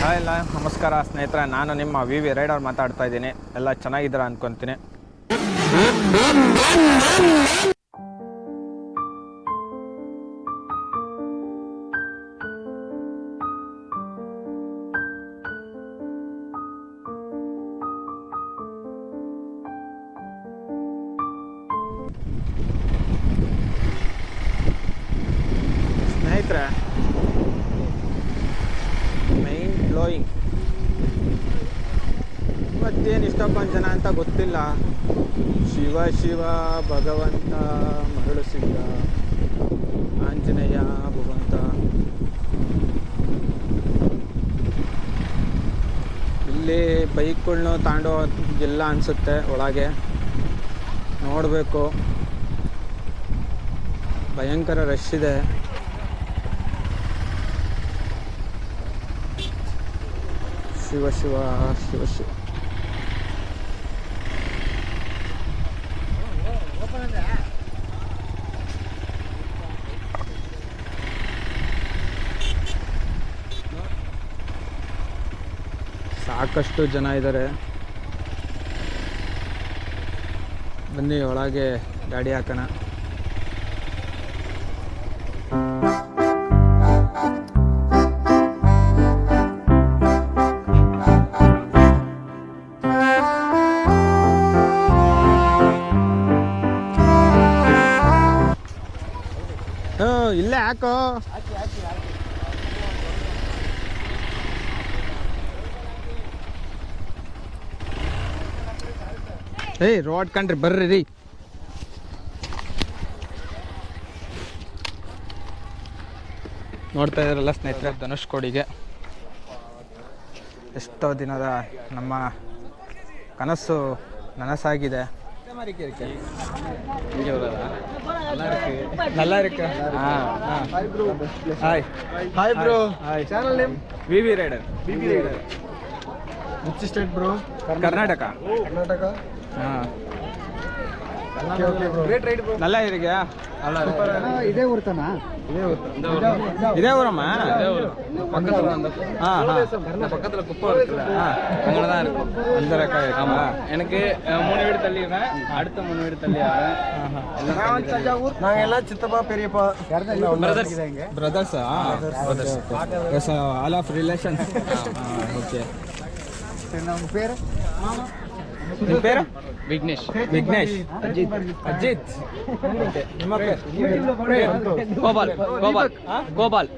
Hi ಎಲ್ಲ ನಮಸ್ಕಾರ ಸ್ನೇಹಿತರೆ. ನಾನು ನಿಮ್ಮ ವಿ ವಿ ರೈಡರ್ ಮಾತಾಡ್ತಾ ಇದ್ದೀನಿ. ಎಲ್ಲ ಚೆನ್ನಾಗಿದ್ದೀರಾ ಅನ್ಕೊಂತೀನಿ. ಸ್ನೇಹಿತರೆ ಬ್ಲೋಯಿಂಗ್ ಮತ್ತೇನು ಇಷ್ಟಪ್ಪ ಜನ ಅಂತ ಗೊತ್ತಿಲ್ಲ. ಶಿವ ಶಿವ, ಭಗವಂತ ಮರಳು ಸಿಂಗ ಆಂಜನೇಯ, ಭಗವಂತ. ಇಲ್ಲಿ ಬೈಕ್ಗಳ್ನು ತಾಂಡೋ ಅನಿಸುತ್ತೆ ಒಳಗೆ. ನೋಡಬೇಕು. ಭಯಂಕರ ರಶ್ ಇದೆ. ಶಿವ ಶಿವ ಶಿವ ಶಿವ ಸಾಕಷ್ಟು ಜನ ಇದ್ದಾರೆ. ಬನ್ನಿ ಒಳಗೆ ಗಾಡಿ ಹಾಕೋಣ. ಹಾಕೋ ಏಯ್, ರೋಡ್ ಕಂಡ್ರಿ, ಬರ್ರಿ ರೀ. ನೋಡ್ತಾ ಇದ್ರಲ್ಲ ಸ್ನೇಹಿತರೆ ಧನುಷ್ಕೋಡಿಗೆ ಎಷ್ಟೋ ದಿನದ ನಮ್ಮ ಕನಸು ನನಸಾಗಿದೆ. நல்லா இருக்கு hi bro hi hi bro hi channel name VV rider VV rider which state bro Karnataka Karnataka நல்லா இருக்கியா இதே ஒருத்தனா இதே ஊரம்மா? பக்கத்துல குப்பம் இருக்குல்ல. அங்கே தான் இருக்கும். அந்த ரெக்கா ஆமா. எனக்கு மூணு வீடு தள்ளிடுவேன் அடுத்த மூணு வீடு தள்ளிடுவேன் தஞ்சாவூர். நாங்க எல்லாம் சித்தப்பா பெரியப்பா brothers பிரதர்ஸா brothers all of relation okay உங்க பேர்? மாமா. ನಿಮ್ಮ పేరు ವಿಘ್ನೇಶ್. ವಿಘ್ನೇಶ್. ಅಜಿತ್. ಅಜಿತ್. ನಿಮ್ಮ ಗೋಪಾಲ್. ಗೋಪಾಲ್. ಗೋಪಾಲ್.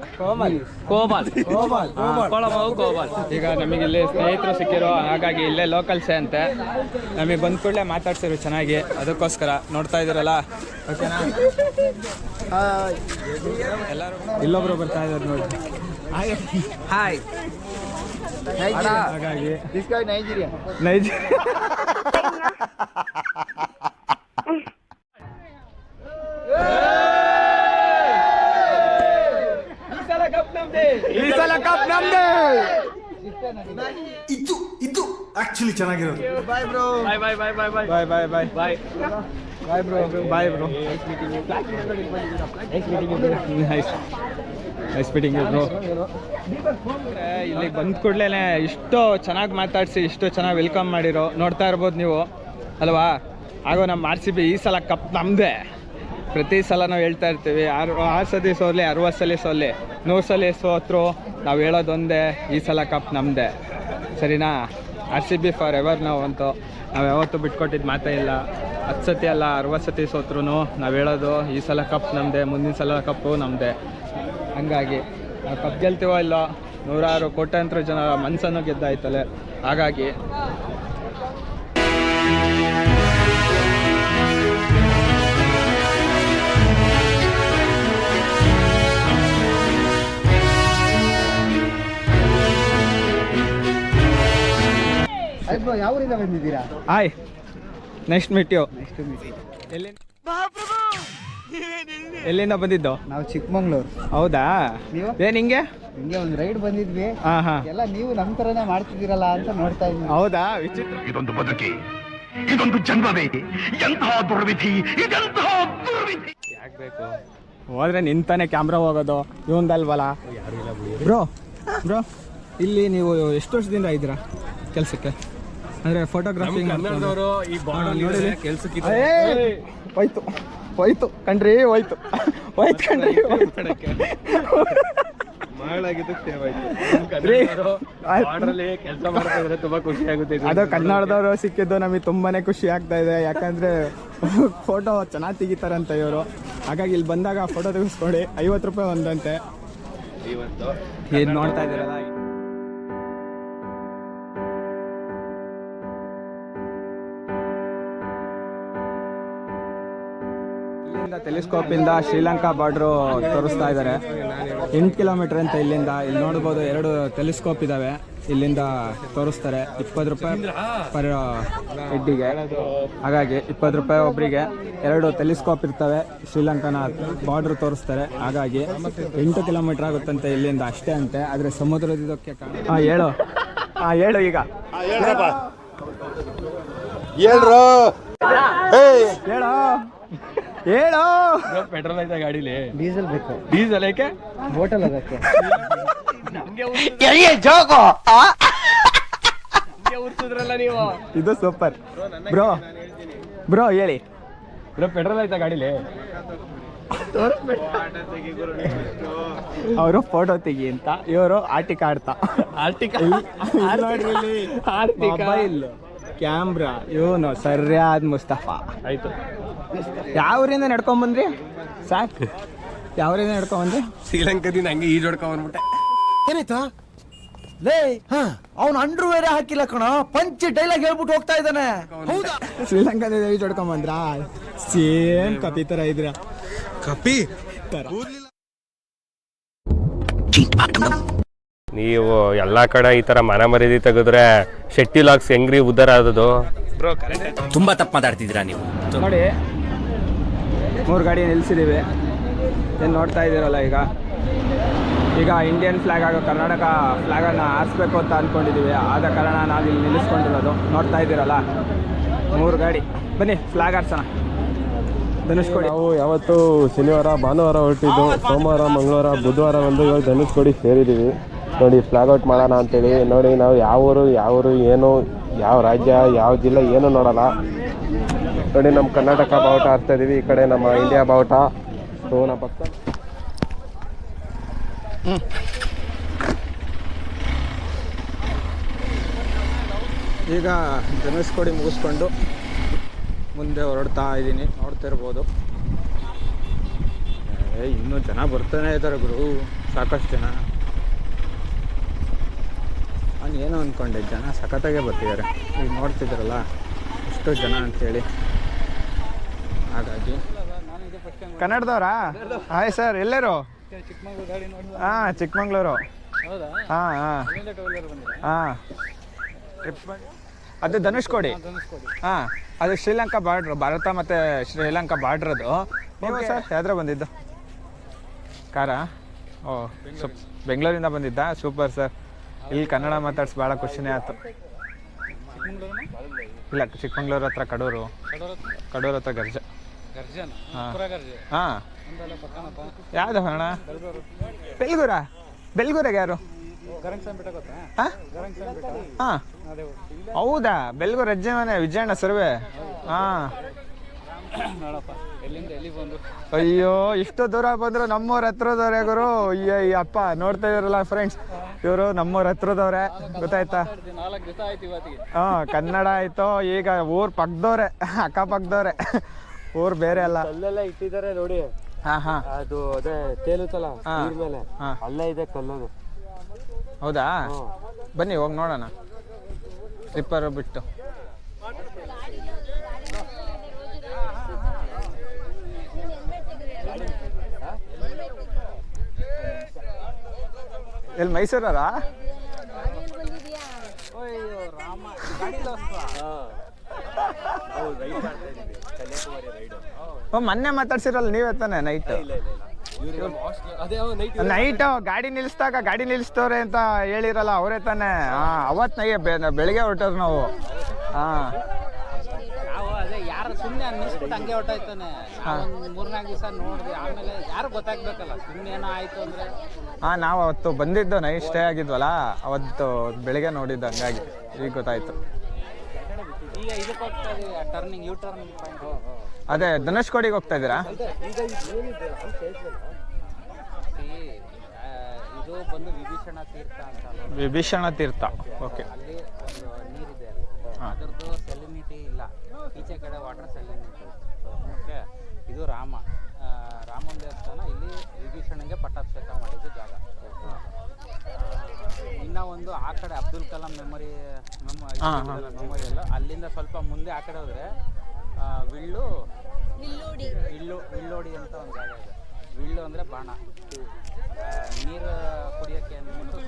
ಕೋಮಲ್ ಕೋಮಲ್ ಕೋಳಮವು ಗೋಪಾಲ್. ಈಗ ನಮಗೆ ಇಲ್ಲಿ ಸ್ನೇಹಿತರು ಸಿಕ್ಕಿರೋ ಹಾಗಾಗಿ ಇಲ್ಲೇ ಲೋಕಲ್ಸೇ ಅಂತೆ. ನಮಗೆ ಬಂದ ಕೂಡಲೇ ಮಾತಾಡ್ಸಿರು ಚೆನ್ನಾಗಿ. ಅದಕ್ಕೋಸ್ಕರ ನೋಡ್ತಾ ಇದ್ದೀರಲ್ಲ? ಓಕೆನಾ? ಎಲ್ಲರೂ ಇಲ್ಲೊಬ್ರು ಬರ್ತಾ ಇದ್ದಾರೆ ನೋಡಿ. ಹಾಯ್ ಹಾಗಾಗಿ This guy Nigerian. ನೈಜ ಈ ಸಲ ಕಪ್ ನಮ್ದೇ ಇದು ಇದು ಆಕ್ಚುಲಿ ಚೆನ್ನಾಗಿರೋದು Bye bro. Bye bye bye bye bye. Bye bye bye Bye. Bye bro bye bro Nice meeting you. Nice meeting you. Nice meeting bro ಬಂದ ಕೂಡಲೇ ಇಷ್ಟು ಚೆನ್ನಾಗಿ ಮಾತಾಡಿಸಿ, ಇಷ್ಟು ಚೆನ್ನಾಗಿ ವೆಲ್ಕಮ್ ಮಾಡಿರೋ. ನೋಡ್ತಾ ಇರ್ಬೋದು ನೀವು. ಅಲ್ವಾ? ಹಾಗೂ ನಮ್ಮ ಆರ್ ಸಿ ಬಿ ಈ ಸಲ ಕಪ್ ನಮ್ಮದೇ ಪ್ರತಿ ಸಲ ನಾವು ಹೇಳ್ತಾ ಇರ್ತೀವಿ. ಆರು ಆರು ಸತಿ ಸೋಲಿ ಅರವತ್ತು ಸಲ ಸೋಲಿ ನೂರು ಸಲ ಸೋತ್ರು ನಾವು ಹೇಳೋದೊಂದೇ, ಈ ಸಲ ಕಪ್ ನಮ್ಮದೇ ಸರಿನಾ? R C B forever ನಾವು ಅಂತೂ. ನಾವು ಯಾವತ್ತೂ ಬಿಟ್ಕೊಟ್ಟಿದ್ದು ಮಾತೇ ಇಲ್ಲ. ಹತ್ತು ಸತಿ ಅಲ್ಲ ಅರವತ್ತು ಸತಿ ಸೋತ್ರು ನಾವು ಹೇಳೋದು, ಈ ಸಲ ಕಪ್ ನಮ್ಮದೇ ಮುಂದಿನ ಸಲ ಕಪ್ಪು ನಮ್ಮದೇ ಹಂಗಾಗಿ ನಾವು ಕಪ್ ಗೆಲ್ತೀವೋ ಇಲ್ಲ ನೂರಾರು ಕೋಟ್ಯಾಂತರ ಜನ ಮನಸ್ಸನ್ನು ಗೆದ್ದಾಯ್ತಲೆ ಹಾಗಾಗಿ ಹಾಯ್ ಬ್ರೋ ಯಾವ ಊರಿಂದ ಬಂದಿದ್ದೀರಾ ಆಯ್ next meet you next meet ಎಲ್ಲಿಂದ ಎಲ್ಲಿಂದ ಬಂದಿದ್ದು? ನಾವು ಚಿಕ್ಕಮಂಗ್ಳೂರು. ಹೌದಾ? ನೀವು? ಏನ್ ಹಿಂಗೆ ಹಿಂಗೆ ಒಂದು ರೈಡ್ ಬಂದಿದ್ವಿ. ಹಾಂ ಹಾಂ. ಎಲ್ಲ ನೀವು ನಮ್ ತರನೇ ಮಾಡ್ತಿದ್ದೀರಲ್ಲ ಅಂತ ನೋಡ್ತಾ ಇದ್ವಿ ಹೌದಾ? ವಿಚಿತ್ರ. ಇದೊಂದು ಬದುಕಿ. ಇದೊಂದು ಜನ್ಮವೇ. ಎಂತಹ ದುರ್ವಿಧಿ ಇದೆಂತಹ ದುರ್ವಿಧಿ. ಯಾಕೆ ಬೇಕು? ಹೋದ್ರೆ ನಿಂತಾನೆ ಕ್ಯಾಮ್ರಾ ಹೋಗೋದು ಇವಂದಲ್ವಲ್ಲ? ಬ್ರೋ ಬ್ರೋ ಇಲ್ಲಿ ನೀವು ಎಷ್ಟು ವರ್ಷದಿಂದ ಇದ್ದೀರಾ ಕೆಲಸಕ್ಕೆ? ಅಂದ್ರೆ ಫೋಟೋಗ್ರಾಫಿ ಕನ್ನಡದವರು ಈ ಬಾರ್ಡರ್ ಕೆಲ್ಸಕ್ಕೆ ಹೋಯ್ತು. ಹೋಯ್ತು ಕಣ್ರಿ ಹೋಯ್ತು. ಹೋಯ್ತು ಕಣ್ರಿ. ಅದು ಕನ್ನಡದವರು ಸಿಕ್ಕಿದ್ದು ನಮಗೆ ತುಂಬಾನೇ ಖುಷಿ ಆಗ್ತಾ ಇದೆ. ಯಾಕಂದ್ರೆ ಫೋಟೋ ಚೆನ್ನಾಗಿ ತೆಗಿತಾರಂತ ಇವರು. ಹಾಗಾಗಿ ಇಲ್ಲಿ ಬಂದಾಗ ಫೋಟೋ ತೆಗೆಸ್ಕೊಡಿ. ಐವತ್ತು ರೂಪಾಯಿ ಒಂದಂತೆ. ಇವತ್ತು ಏನು ನೋಡ್ತಾ ಇದ್ದೀರಲ್ಲ ಇಲ್ಲಿಂದ ಟೆಲಿಸ್ಕೋಪ್ ಇಂದ ಶ್ರೀಲಂಕಾ ಬಾರ್ಡ್ರು ತೋರಿಸ್ತಾ ಇದ್ದಾರೆ. ಎಂಟು ಕಿಲೋಮೀಟರ್ ಅಂತ ಇಲ್ಲಿಂದ ಇಲ್ಲಿ ನೋಡ್ಬೋದು ಎರಡು ಟೆಲಿಸ್ಕೋಪ್ ಇದಾವೆ. ಇಲ್ಲಿಂದ ತೋರಿಸ್ತಾರೆ ಇಪ್ಪತ್ತು ರೂಪಾಯಿ ಪರ್ ಹೆಡ್ಡಿಗೆ. ಹಾಗಾಗಿ ಇಪ್ಪತ್ತು ರೂಪಾಯಿ ಒಬ್ಬರಿಗೆ ಎರಡು ಟೆಲಿಸ್ಕೋಪ್ ಇರ್ತವೆ ಶ್ರೀಲಂಕಾನ ಬಾರ್ಡ್ರ್ ತೋರಿಸ್ತಾರೆ. ಹಾಗಾಗಿ ಎಂಟು ಕಿಲೋಮೀಟರ್ ಆಗುತ್ತಂತೆ ಇಲ್ಲಿಂದ ಅಷ್ಟೇ ಅಂತೆ. ಆದರೆ ಸಮುದ್ರದಕ್ಕೆ ಹಾಂ ಹೇಳು. ಹಾಂ ಹೇಳು ಈಗ. ಹೇಳು. ಹೇಳು? ಪೆಟ್ರೋಲ್ ಐತೆ ಗಾಡಿಲಿ. ಡೀಸೆಲ್ ಬೇಕು. ಡೀಸೆಲ್ ಏಕೆ? ಹೋಟೆಲ್ ಅದಕ್ಕೆ. ಉರ್ಸಿದ್ರಲ್ಲ ನೀವು. ಇದು ಸೂಪರ್. ಬ್ರೋ ಬ್ರೋ ಹೇಳಿ. ಬ್ರೋ ಪೆಟ್ರೋಲ್ ಆಯ್ತಾ ಗಾಡಿಲಿ. ಅವರು ಫೋಟೋ ತೆಗಿ ಅಂತ ಇವರು ಆಟಿಕ ಆಡ್ತಾ. ಆರ್ಟಿಕ ಮೊಬೈಲ್ ಕ್ಯಾಮ್ರಾ ಇವನು ಸರಿಯಾದ ಮುಸ್ತಫಾ. ಆಯ್ತು. ಯಾವ ಊರಿಂದ ನಡ್ಕೊಂಡ್ ಬಂದ್ರಿ? ಸಾಕ್. ಯಾವ ಊರಿಂದ ನಡ್ಕೊಂಡ್ ಬಂದ್ರಿ? ಶ್ರೀಲಂಕಾದಿಂದ ಹಂಗೆ ಈಜ್ ಬಂದ್ಬಿಟ್ಟೆ. ಏನಾಯ್ತು? ಲೇ ಅವನು ಅಂಡ್ರು ಬೇರೆ ಹಾಕಿಲ್ಲ ಕಣ. ಪಂಚ ಡೈಲಾಗ್ ಹೇಳ್ಬಿಟ್ಟು ಹೋಗ್ತಾ ಇದ್ದಾನೆ. ಹೌದಾ? ಶ್ರೀಲಂಕಾದಿಂದ ಈಜ್ ಬಂದ್ರಾ? ಸೇಮ್ ಕಪಿ ತರ ಇದ್ರ. ಕಪಿ? ತರ. ನೀವು ಎಲ್ಲಾ ಕಡೆ ಈ ತರ ಮನೆ ಮರ್ಯಾದೆ ತೆಗೆದ್ರೆ ಶೆಟ್ಟಿ ಲಾಕ್ಸ್ ಹೆಂಗ್ರಿ ಉದ್ದಾರ ಆದದು ತುಂಬಾ ತಪ್ಪು ಮಾತಾಡ್ತಿದ್ದೀರಾ ನೀವು? ನೋಡಿ ಮೂರು ಗಾಡಿ ನಿಲ್ಲಿಸಿದ್ದೀವಿ ಏನು ನೋಡ್ತಾ ಇದ್ದೀರಲ್ಲ ಈಗ? ಈಗ ಇಂಡಿಯನ್ ಫ್ಲ್ಯಾಗ್ ಆಗೋ ಕರ್ನಾಟಕ ಫ್ಲ್ಯಾಗನ್ನು ಹಾರಿಸ್ಬೇಕು ಅಂತ ಅಂದ್ಕೊಂಡಿದ್ದೀವಿ ಆದ ಕಾರಣ ನಾವು ಇಲ್ಲಿ ನಿಲ್ಲಿಸ್ಕೊಂಡಿರೋದು. ನೋಡ್ತಾ ಇದ್ದೀರಲ್ಲ? ಮೂರು ಗಾಡಿ. ಬನ್ನಿ ಫ್ಲ್ಯಾಗ್ ಹಾರಿಸೋಣ. ಧನುಷ್ಕೊಡಿ. ನಾವು ಯಾವತ್ತು ಶನಿವಾರ, ಭಾನುವಾರ ಹೊರಟಿದ್ದು ಸೋಮವಾರ, ಮಂಗಳವಾರ, ಬುಧವಾರ ಬಂದು ಇವಾಗ ಧನುಷ್ಕೋಡಿ ಸೇರಿದ್ದೀವಿ ನೋಡಿ ಫ್ಲಾಗ್ ಔಟ್ ಮಾಡೋಣ ಅಂತೇಳಿ. ನೋಡಿ, ನಾವು ಯಾವ ಊರು ಯಾವ ಊರು, ಏನು, ಯಾವ ರಾಜ್ಯ, ಯಾವ ಜಿಲ್ಲೆ, ಏನು ನೋಡಲ್ಲ. ನೋಡಿ ನಮ್ಮ ಕರ್ನಾಟಕ ಬಾವುಟ ಹಾಕ್ತಾ ಇದೀವಿ, ಈ ಕಡೆ ನಮ್ಮ ಇಂಡಿಯಾ ಬಾವುಟ. ಸೋನ ಪಕ್ಕ ಈಗ ಧನುಷ್ಕೊಡಿ ಮುಗಿಸ್ಕೊಂಡು ಮುಂದೆ ಹೊರಡ್ತಾ ಇದ್ದೀನಿ ನೋಡ್ತಿರ್ಬೋದು ಏ, ಇನ್ನೂ ಜನ ಬರ್ತಾನೆ ಇದ್ದಾರೆ ಗುರು, ಸಾಕಷ್ಟು ಜನ. ನಾನು ಏನೋ ಅಂದ್ಕೊಂಡೆ ಜನ ಸಖತ್ತಾಗೆ ಬರ್ತಿದ್ದಾರೆ. ಈಗ ನೋಡ್ತಿದ್ರಲ್ಲ, ಎಷ್ಟು ಜನ ಅಂತೇಳಿ. ಹಾಗಾಗಿ. ಕನ್ನಡದವರಾ? ಹಾಯ್ ಸರ್ ಎಲ್ಲರು? ಹಾಂ ಚಿಕ್ಕಮಂಗ್ಳೂರು. ಹಾಂ ಹಾಂ. ಹಾಂ. ಟ್ರಿಪ್ ಅದು ಧನುಷ್ಕೋಡಿ ಹಾಂ ಅದು ಶ್ರೀಲಂಕಾ ಬಾರ್ಡ್ರು ಭಾರತ ಮತ್ತು ಶ್ರೀಲಂಕಾ ಬಾರ್ಡ್ರ್ ಅದು ನೀವು ಸರ್ ಯಾವ್ದ್ರ ಬಂದಿದ್ದು? ಕಾರಾ? ಓ ಸೂಪ್ ಬೆಂಗಳೂರಿಂದ ಬಂದಿದ್ದ? Super sir. ಇಲ್ಲಿ ಕನ್ನಡ ಮಾತಾಡ್ಸಿ ಭಾಳ ಖುಷಿನೇ ಆಯ್ತು. ಇಲ್ಲ ಚಿಕ್ಕಮಂಗ್ಳೂರು ಹತ್ರ ಕಡೂರು. ಕಡೂರು ಹತ್ರ ಗರ್ಜ. ಹಾಂ. ಯಾವ್ದು ಅಣ್ಣ? ಬೆಲ್ಗೂರ. ಬೆಲ್ಗೂರಾಗ ಯಾರು? ಹಾ? ಹಾ. ಹೌದಾ? ಬೆಲ್ಗೂರ್ ಅಜ್ಜೆ ಮನೆ ವಿಜಯಣ್ಣ ಸರ್ವೆ. ಹಾ. ಅಯ್ಯೋ ಇಷ್ಟು ದೂರ ಬಂದ್ರು ನಮ್ಮವ್ರ ಹತ್ರದವ್ರೆ ಗುರು. ಅಯ್ಯ ಅಪ್ಪ ನೋಡ್ತಾ ಇದ್ರಲ್ಲ ಫ್ರೆಂಡ್ಸ್ ಇವರು ನಮ್ಮವ್ರ ಹತ್ರದವ್ರೆ. ಗೊತ್ತಾಯ್ತಾ? ಹಾ ಕನ್ನಡ ಆಯ್ತು ಈಗ ಊರ್ ಪಕ್ಕದವ್ರೆ ಅಕ್ಕ ಪಕ್ಕದವ್ರೆ ಊರ್ ಬೇರೆ ಅಲ್ಲ. ಅಲ್ಲೆಲ್ಲ ಇಟ್ಟಿದ್ದಾರೆ ನೋಡಿ. ಹಾ ಹಾ. ಅದು ಅದೇ ತೇಲುತ್ತಲ್ಲ. ನೀರ್ ಮೇಲೆ. ಹಾ. ಅಲ್ಲೇ ಇದೆ ಕಲ್ಲದು. ಹೌದಾ? ಬನ್ನಿ ಹೋಗಿ ನೋಡೋಣ. ಸ್ಲಿಪ್ಪರ್ ಬಿಟ್ಟು. ಎಲ್ಲಿ ಮೈಸೂರರಾ ಓ ಮೊನ್ನೆ ಮಾತಾಡ್ಸಿರಲ್ಲ ನೀವೇ ತಾನೆ ನೈಟ್ ನೈಟ್ ಗಾಡಿ ನಿಲ್ಸ್ದಾಗ ಗಾಡಿ ನಿಲ್ಸ್ತವ್ರೆ ಅಂತ ಹೇಳಿರಲ್ಲ ಅವರೇ ತಾನೆ. ಹಾ ಅವತ್ ನೈ ಬೆಳಿಗ್ಗೆ ಹೊರಟೋರು ನಾವು. ಹಾ. ಸುಮ್ಮನೆ ಅನ್ನಿಸ್ಬಿಟ್ಟು ಹಂಗೆ ಹೊಟ್ಟಾಯ್ತಾನೆ ಒಂದು ಮೂರ್ನಾಲ್ಕು ದಿವಸ ನೋಡಿದೆ ಆಮೇಲೆ ಯಾರು ಗೊತ್ತಾಗ್ಬೇಕಲ್ಲ ಸುಮ್ಮನೆ ಏನೋ ಆಯ್ತು ಅಂದ್ರೆ. ಹಾಂ ನಾವು ಅವತ್ತು ಬಂದಿದ್ದು ನೈಟ್ ಸ್ಟೇ ಆಗಿದ್ವಲ್ಲ ಅವತ್ತು ಬೆಳಿಗ್ಗೆ ನೋಡಿದ್ದು ಹಂಗಾಗಿ ಈಗ ಗೊತ್ತಾಯ್ತು. ಈಗ ಇದಕ್ಕೆ ಹೋಗ್ತಾ ಇದೀವಿ ಟರ್ನಿಂಗ್ ಯೂ ಟರ್ನ್ ಪಾಯಿಂಟ್ ಅದೇ ಧನುಷ್ಕೋಡಿಗೆ ಹೋಗ್ತಾ ಇದ್ದೀರಾ? ಇದು ಬಂದು ವಿಭೀಷಣ ತೀರ್ಥ ಅಂತ ಅಲ್ಲ. ವಿಭೀಷಣ ತೀರ್ಥ ಓಕೆ. ಅಲ್ಲಿ ಒಂದು ನೀರಿದೆ ಅಲ್ಲಿ. ಅದರದ್ದು ಸೆಲಿನಿಟಿ ಇಲ್ಲ. ಈಚೆ ಕಡೆ ವಾಟರ್ ಸೆಲಿನಿಟಿ ಓಕೆ ಇದು ರಾಮ. ರಾಮ ರಾಮನ ದೇವಸ್ಥಾನ ಇಲ್ಲಿ ವಿಭೀಷಣಗೆ ಪಟ್ಟಾಭಿಷೇಕ ಮಾಡಿದ್ದು ಜಾಗ ಆ, ಒಂದು ಆ ಕಡೆ ಅಬ್ದುಲ್ ಕಲಾಂ ಮೆಮೊರಿ ಮೆಮೊರಿಯಲ್ಲ ಅಲ್ಲಿಂದ ಸ್ವಲ್ಪ ಮುಂದೆ ಆ ಕಡೆ ಹೋದ್ರೆ ವಿಳ್ಳು ವಿಳ್ಳು ವಿಳ್ಳೋಡಿ ಅಂತ ಒಂದು ಜಾಗ ಇದೆ. ವಿಳ್ಳು ಅಂದ್ರೆ ಬಾಣ. ನೀರು ಕುಡಿಯೋಕ್ಕೆ ಅಂದ್ಬಿಟ್ಟು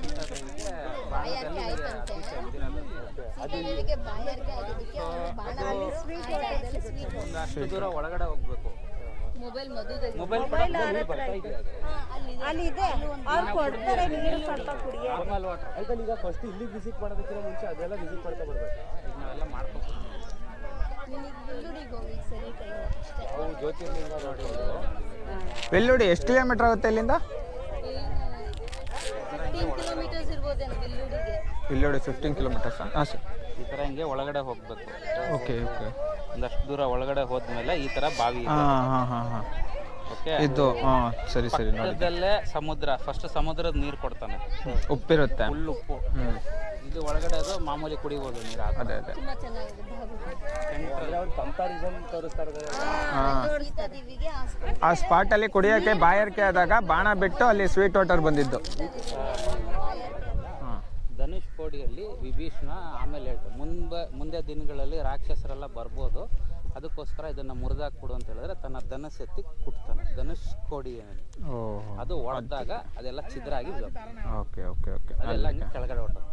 ಬಾಣದಲ್ಲಿ. ಅದು ಒಂದು ಅಷ್ಟು ದೂರ ಒಳಗಡೆ ಹೋಗ್ಬೇಕು. ಮೊಬೈಲ್ ಮೊಬೈಲ್ ಬರ್ತಾ ಇದೆ ಅದು? ಅಲ್ಲಿದೆ. ಅವ್ರು ಕೊಡ್ತಾರೆ ನೀರು ಸ್ವಲ್ಪ ಕುಡಿಯ ನಾರ್ಮಲ್ ಈಗ ಫಸ್ಟ್ ಇಲ್ಲಿ ವಿಸಿಟ್ ಮಾಡೋದಕ್ಕಿಂತ ಮುಂಚೆ ಅದೆಲ್ಲ ವಿಸಿಟ್ ಮಾಡ್ತಾ ಬರ್ಬೇಕು. ಈಗ ನಾವೆಲ್ಲ ನೋಡಿರೋದು ಬೆಲ್ಲುಡಿ ಎಷ್ಟು ಕಿಲೋಮೀಟರ್ ಆಗುತ್ತೆ ಇಲ್ಲಿಂದ? ಇಲ್ಲೋಡಿ ಫಿಫ್ಟೀನ್ ಕಿಲೋಮೀಟರ್ಸ್ ಹಾಂ ಸರ್ ಈ ಥರ ಹಿಂಗೆ ಒಳಗಡೆ ಹೋಗಬೇಕು. ಓಕೆ ಓಕೆ ಒಂದಷ್ಟು ದೂರ ಒಳಗಡೆ ಹೋದ್ಮೇಲೆ ಈ ಥರ ಬಾವಿ ಇದೆ. ಹಾಂ ಹಾಂ ಹಾಂ ಹಾಂ. ಇದು ಹಾಂ ಸರಿ ಸರಿ ನೋಡಿ. ಪಕ್ಕದಲ್ಲೇ ಸಮುದ್ರ ಫಸ್ಟ್ ಸಮುದ್ರದ ನೀರು ಕೊಡ್ತಾನೆ. ಉಪ್ಪಿರುತ್ತೆ. ಫುಲ್ ಉಪ್ಪು. ಇದು ಒಳಗಡೆ ಅದು ಮಾಮೂಲಿ ಕುಡಿಬೋದು ನೀರು ಅದೇ ಅದೇ. ಆ ಸ್ಪಾಟಲ್ಲಿ ಕುಡಿಯೋಕ್ಕೆ ಬಾಯಾರಿಕೆ ಆದಾಗ ಬಾಣ ಬಿಟ್ಟು ಅಲ್ಲಿ ಸ್ವೀಟ್ ವಾಟರ್ ಬಂದಿದ್ದು. ಹಾಂ. ಧನುಷ್ ಕೋಡಿಯಲ್ಲಿ ವಿಭೀಷಣ ಆಮೇಲೆ ಹೇಳ್ತಾರೆ. ಮುಂದೆ ಮುಂದೆ ದಿನಗಳಲ್ಲಿ ರಾಕ್ಷಸರೆಲ್ಲ ಬರ್ಬೋದು. ಅದಕ್ಕೋಸ್ಕರ ಇದನ್ನ ಮುರಿದಾಕ್ಬಿಡು ಅಂತ ಹೇಳಿದ್ರೆ ತನ್ನ ಧನಸ್ ಎತ್ತಿ ಕುಟ್ತಾನೆ. ಧನುಷ್ ಕೋಡಿ ಏನಿದೆ ಅದು ಒಡೆದಾಗ ಅದೆಲ್ಲ ಛಿದ್ರ ಆಗಿ ಓಕೆ ಓಕೆ ಓಕೆ. ಅದೆಲ್ಲ ಕೆಳಗಡೆ ಹೊಟ್ಟೋದು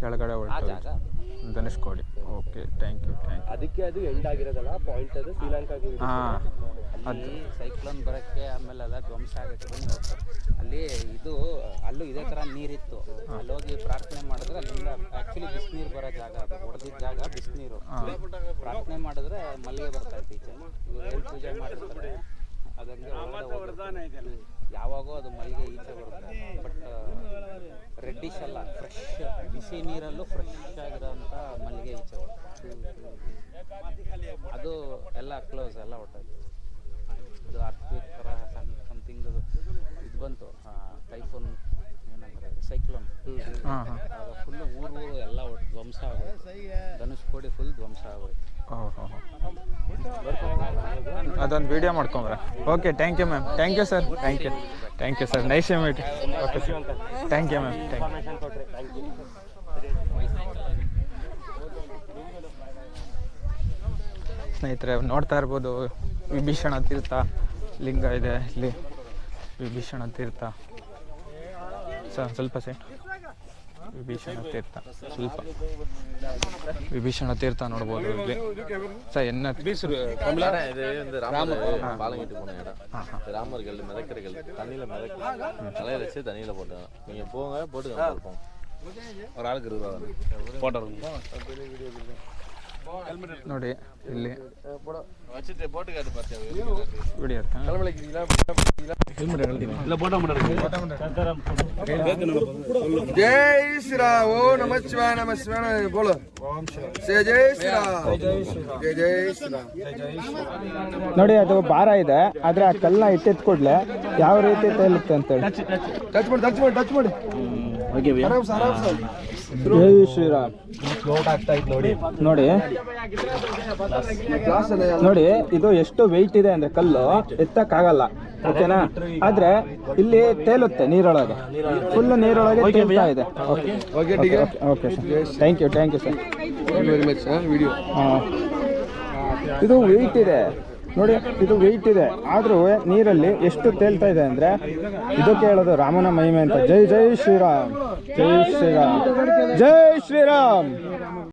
ಕೆಳಗಡೆ ಹೊರಟು ಜಾಗ Dhanushkodi okay thank you thank you ಅದಕ್ಕೆ ಅದು ಎಂಡ್ ಆಗಿರೋದಲ್ಲ ಪಾಯಿಂಟ್ ಅದು ಶ್ರೀಲಂಕಾಗೆ ಹಾಂ ಅಲ್ಲಿ ಸೈಕ್ಲೋನ್ ಬರೋಕ್ಕೆ ಆಮೇಲೆ ಎಲ್ಲ ಧ್ವಂಸ ಆಗುತ್ತೆ ಅಲ್ಲಿ ಇದು ಅಲ್ಲೂ ಇದೇ ಥರ ನೀರಿತ್ತು. ಅಲ್ಲಿ ಹೋಗಿ ಪ್ರಾರ್ಥನೆ ಮಾಡಿದ್ರೆ ಅಲ್ಲಿಂದ ಆ್ಯಕ್ಚುಲಿ ಬಿಸಿನೀರು ಬರೋ ಜಾಗ ಅದು ಹೊಡೆದಿದ್ದ ಜಾಗ ಬಿಸಿನೀರು. ಪ್ರಾರ್ಥನೆ ಮಾಡಿದ್ರೆ ಮಲ್ಲಿಗೆ ಬರ್ತಾ ಇತ್ತು ಈಚೆ. ಇವ್ರು ಏನು ಪೂಜೆ ಮಾಡಿರ್ತಾರೆ. ಅದಕ್ಕೆ. ಯಾವಾಗೋ ಅದು ಮಲ್ಲಿಗೆ ಈಚೆ ಬರುತ್ತೆ. ಬಟ್ ರೆಡ್ಡಿಶ್ ಅಲ್ಲ ಫ್ರೆಶ್ ಬಿಸಿ ನೀರಲ್ಲೂ ಫ್ರೆಶ್ ಆಗಿರೋಂಥ ಮಲ್ಲಿಗೆ ಈಚೆ ಬರುತ್ತೆ. ಅದು ಎಲ್ಲ ಕ್ಲೋಸ್ ಎಲ್ಲ ಹೊಟ್ಟೋಯ್ತು ಇದು ಅರ್ಥ ಥರ ಸಣ್ಣ ಸಮಥಿಂಗ್ ಇದು ಬಂತು. ಸೈಕ್ಲೋನ್ ಹಾಂ ಹಾಂ. ಫುಲ್ ಊರು ಊರು ಎಲ್ಲ ಧ್ವಂಸ ಆಗೋಯ್ತು. ಧನುಷ್ಕೋಡಿ ಫುಲ್ ಧ್ವಂಸ ಆಗೋಯ್ತು. ಅದೊಂದು video ಮಾಡ್ಕೊಂಬ್ರ okay thank you ma'am thank you sir thank you thank you sir nice meet okay sir thank you ma'am thank you ಸ್ನೇಹಿತರೆ ನೋಡ್ತಾ ಇರ್ಬೋದು. ವಿಭೀಷಣ ತೀರ್ಥ ಲಿಂಗ ಇದೆ ಇಲ್ಲಿ. ವಿಭೀಷಣ ತೀರ್ಥ. ಸರ್ ಸ್ವಲ್ಪ ಸೈಡ್ ವಿಭೀಷಣ ತೀರ್ಥ ಸ್ವಲ್ಪ ವಿಭೀಷಣ ತೀರ್ಥ ನೋಡ್ಬೋದು ಇಲ್ಲಿ ಸರ್ என்ன தமிழான இது வந்து ராமர் ஆ. பாலங்கிட்டு போன இடம் ஆ, ஆ. ராமர்கள் மிதக்கிறகள் தண்ணியில மிதக்கு தலையில வச்சு தண்ணியில போட்டாங்க நீங்க போங்க போட்டுங்க பார்ப்போம் ஒரு ஆளுக்கு இருபது ரூபா போட்டோ ನೋಡಿ ಇಲ್ಲಿ வச்சுட்டு போட்டு காட்டு பார்த்தியா ವಿಡಿಯೋ ಜೈ ಶ್ರೀರಾಮ. ಓ ನಮ ಶಿವ ನಮ ಶಿವ ಬೋಳು. ಜಯ ಜೈ ಶ್ರೀರಾಮ್. ಜಯ ಜೈ ಶ್ರೀರಾಮ್. ನೋಡಿ ಅದು ಭಾರ ಇದೆ ಆದ್ರೆ ಆ ಕಲ್ಲನ್ನ ಇಟ್ಟಿದ್ ಕೂಡ್ಲೆ ಯಾವ ರೀತಿ ತೇಲುತ್ತೆ ಅಂತ ಹೇಳಿ. ಟಚ್ ಮಾಡಿ ಟಚ್ ಮಾಡಿ ಟಚ್ ಮಾಡಿ. ಜೈ ಶ್ರೀರಾಮ್. ನೋಡಿ ನೋಡಿ ನೋಡಿ ಇದು ಎಷ್ಟು ವೆಯ್ಟ್ ಇದೆ ಅಂದ್ರೆ ಕಲ್ಲು ಎತ್ತಕ್ಕಾಗಲ್ಲ. ಓಕೆನಾ ಆದ್ರೆ ಇಲ್ಲಿ ತೇಲುತ್ತೆ ನೀರೊಳಗೆ. ಫುಲ್ ನೀರೊಳಗೆ. ತೇಲ್ತಾ ಇದೆ. Okay okay sir thank you thank you sir ಹಾಂ. ವಿಡಿಯೋ ಇದು ವೆಯ್ಟ್ ಇದೆ. ನೋಡಿ ಇದು ವೆಯ್ಟ್ ಇದೆ. ಆದರೂ ನೀರಲ್ಲಿ ಎಷ್ಟು ತೇಲ್ತಾ ಇದೆ ಅಂದ್ರೆ ಇದು ಕೇಳೋದು ರಾಮನ ಮಹಿಮೆ ಅಂತ. ಜೈ ಜೈ ಶ್ರೀರಾಮ್. ಜೈ ಶ್ರೀರಾಮ್. ಜೈ ಶ್ರೀರಾಮ್.